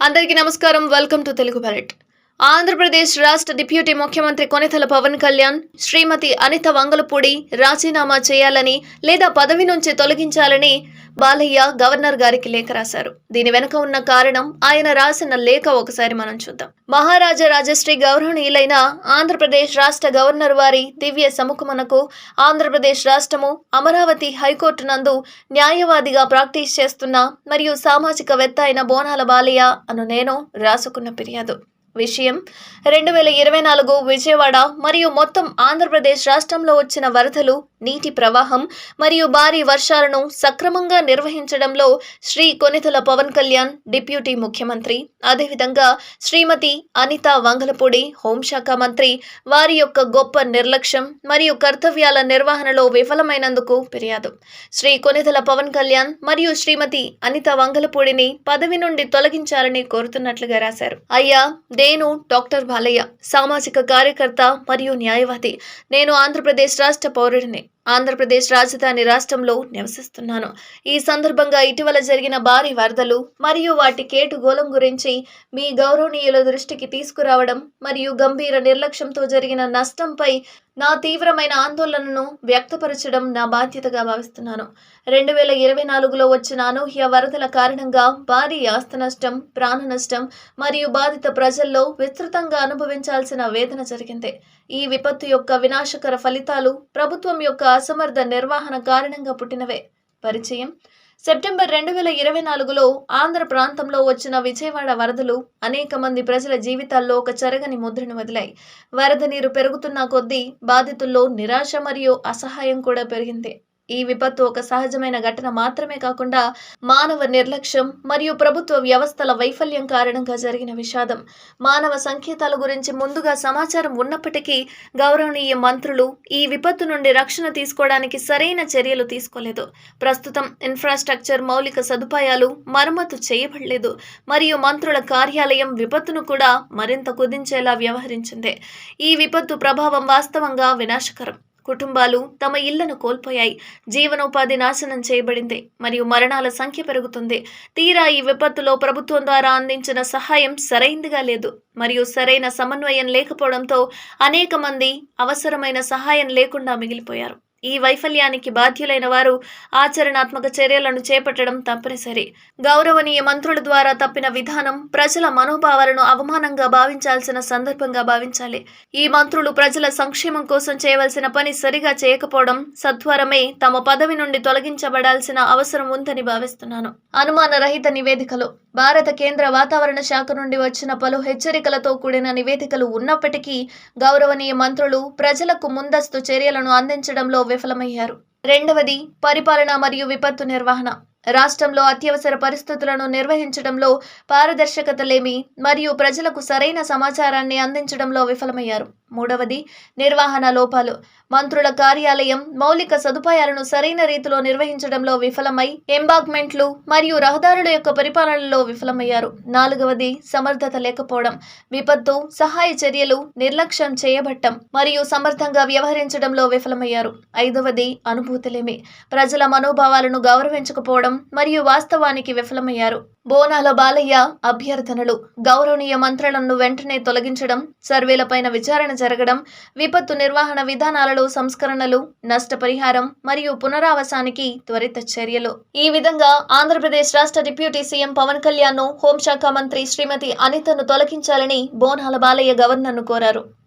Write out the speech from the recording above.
అందరికీ నమస్కారం. Welcome to Telugu bullet Andhra Pradesh రాష్ట్ర డిప్యూటీ ముఖ్యమంత్రి కొనితల పవన్ కళ్యాణ్ శ్రీమతి అనిత వంగలపూడి రాజీనామా చేయాలని లేదా పదవి నుంచి తొలగించాలని బాలయ్య గవర్నర్ గారికి లేఖ రాశారు. దీని వెనుక ఉన్న కారణం ఆయన రాసిన లేఖ ఒకసారి మనం చూద్దాం. మహారాజా రాజశ్రీ గౌరవనీయులైన ఆంధ్రప్రదేశ్ రాష్ట్ర గవర్నర్ వారి దివ్య సముఖమునకు ఆంధ్రప్రదేశ్ రాష్ట్రము అమరావతి హైకోర్టు నందు న్యాయవాదిగా ప్రాక్టీస్ చేస్తున్న మరియు సామాజికవేత్త అయిన బోనాల బాలయ్య అను నేను రాసుకున్న ఫిర్యాదు. విషయం. రెండు వేల ఇరవై నాలుగు విజయవాడ మరియు మొత్తం ఆంధ్రప్రదేశ్ రాష్ట్రంలో వచ్చిన వరదలు నీటి ప్రవాహం మరియు భారీ వర్షాలను సక్రమంగా నిర్వహించడంలో శ్రీ కొనితల పవన్ కళ్యాణ్ డిప్యూటీ ముఖ్యమంత్రి. అదేవిధంగా శ్రీమతి అనిత వంగలపూడి హోంశాఖ మంత్రి. వారి యొక్క గొప్ప నిర్లక్ష్యం మరియు కర్తవ్యాల నిర్వహణలో విఫలమైనందుకు ఫిర్యాదు. శ్రీ కొనితల పవన్ కళ్యాణ్ మరియు శ్రీమతి అనిత వంగలపూడిని పదవి నుండి తొలగించాలని కోరుతున్నట్లుగా రాశారు. అయ్యా నేను డాక్టర్ బాలయ్య సామాజిక కార్యకర్త మరియు న్యాయవాది. నేను ఆంధ్రప్రదేశ్ రాష్ట్ర పౌరుడిని. ఆంధ్రప్రదేశ్ రాజధాని రాష్ట్రంలో నివసిస్తున్నాను. ఈ సందర్భంగా ఇటీవల జరిగిన భారీ వరదలు మరియు వాటి కేటుగోళం గురించి మీ గౌరవనీయుల దృష్టికి తీసుకురావడం మరియు గంభీర నిర్లక్ష్యంతో జరిగిన నష్టంపై నా తీవ్రమైన ఆందోళనను వ్యక్తపరచడం నా బాధ్యతగా భావిస్తున్నాను. రెండు వేల ఇరవై నాలుగులో వచ్చిన అనూహ్య వరదల కారణంగా భారీ ఆస్తి నష్టం ప్రాణ నష్టం మరియు బాధిత ప్రజల్లో విస్తృతంగా అనుభవించాల్సిన వేదన జరిగింది. ఈ విపత్తు యొక్క వినాశకర ఫలితాలు ప్రభుత్వం యొక్క అసమర్థ నిర్వహణ కారణంగా పుట్టినవే. పరిచయం. సెప్టెంబర్ రెండు వేల ఇరవై నాలుగులో ఆంధ్ర ప్రాంతంలో వచ్చిన విజయవాడ వరదలు అనేక మంది ప్రజల జీవితాల్లో ఒక చెరగని ముద్రను వదిలాయి. వరద నీరు పెరుగుతున్న కొద్దీ బాధితుల్లో నిరాశ మరియు అసహాయం కూడా పెరిగింది. ఈ విపత్తు ఒక సహజమైన ఘటన మాత్రమే కాకుండా మానవ నిర్లక్ష్యం మరియు ప్రభుత్వ వ్యవస్థల వైఫల్యం కారణంగా జరిగిన విషాదం. మానవ సంకేతాల గురించి ముందుగా సమాచారం ఉన్నప్పటికీ గౌరవనీయ మంత్రులు ఈ విపత్తు నుండి రక్షణ తీసుకోవడానికి సరైన చర్యలు తీసుకోలేదు. ప్రస్తుతం ఇన్ఫ్రాస్ట్రక్చర్ మౌలిక సదుపాయాలు మరమ్మతు చేయబడలేదు. మరియు మంత్రుల కార్యాలయం విపత్తును కూడా మరింత కుదించేలా వ్యవహరించింది. ఈ విపత్తు ప్రభావం వాస్తవంగా వినాశకరం. కుటుంబాలు తమ ఇళ్ళను కోల్పోయాయి. జీవనోపాధి నాశనం చేయబడింది. మరియు మరణాల సంఖ్య పెరుగుతుంది. తీరా ఈ విపత్తులో ప్రభుత్వం ద్వారా అందించిన సహాయం సరైందిగా లేదు. మరియు సరైన సమన్వయం లేకపోవడంతో అనేక మంది అవసరమైన సహాయం లేకుండా మిగిలిపోయారు. ఈ వైఫల్యానికి బాధ్యులైన వారు ఆచరణాత్మక చర్యలను చేపట్టడం తప్పనిసరి. గౌరవనీయ మంత్రుల ద్వారా తప్పిన విధానం ప్రజల మనోభావాలను అవమానంగా భావించాల్సిన సందర్భంగా భావించాలి. ఈ మంత్రులు ప్రజల సంక్షేమం కోసం చేయవలసిన పని సరిగా చేయకపోవడం సత్వరమే తమ పదవి నుండి తొలగించబడాల్సిన అవసరం ఉందని భావిస్తున్నాను. అనుమానరహిత నివేదికలు. భారత కేంద్ర వాతావరణ శాఖ నుండి వచ్చిన పలు హెచ్చరికలతో కూడిన నివేదికలు ఉన్నప్పటికీ గౌరవనీయ మంత్రులు ప్రజలకు ముందస్తు చర్యలను అందించడంలో విఫలమయ్యారు. రెండవది పరిపాలన మరియు విపత్తు నిర్వహణ. రాష్ట్రంలో అత్యవసర పరిస్థితులను నిర్వహించడంలో పారదర్శకత లేమి మరియు ప్రజలకు సరైన సమాచారాన్ని అందించడంలో విఫలమయ్యారు. మూడవది నిర్వహణ లోపాలు. మంత్రుల కార్యాలయం మౌలిక సదుపాయాలను సరైన రీతిలో నిర్వహించడంలో విఫలమై ఎంబాగ్మెంట్లు మరియు రహదారుల యొక్క పరిపాలనలో విఫలమయ్యారు. నాలుగవది సమర్థత లేకపోవడం. విపత్తు సహాయ చర్యలు నిర్లక్ష్యం చేయబట్టం మరియు సమర్థంగా వ్యవహరించడంలో విఫలమయ్యారు. ఐదవది అనుభూతులేమి ప్రజల మనోభావాలను గౌరవించకపోవడం మరియు వాస్తవానికి విఫలమయ్యారు. బోనాల బాలయ్య అభ్యర్థనలు. గౌరవనీయ మంత్రులను వెంటనే తొలగించడం సర్వేలపైన విచారణ జరగడం విపత్తు నిర్వహణ విధానాలలో సంస్కరణలు నష్టపరిహారం మరియు పునరావాసానికి త్వరిత చర్యలు. ఈ విధంగా ఆంధ్రప్రదేశ్ రాష్ట్ర డిప్యూటీ సీఎం పవన్ కళ్యాణ్ను హోంశాఖ మంత్రి శ్రీమతి అనితను తొలగించాలని బోనాల బాలయ్య గవర్నర్ను కోరారు.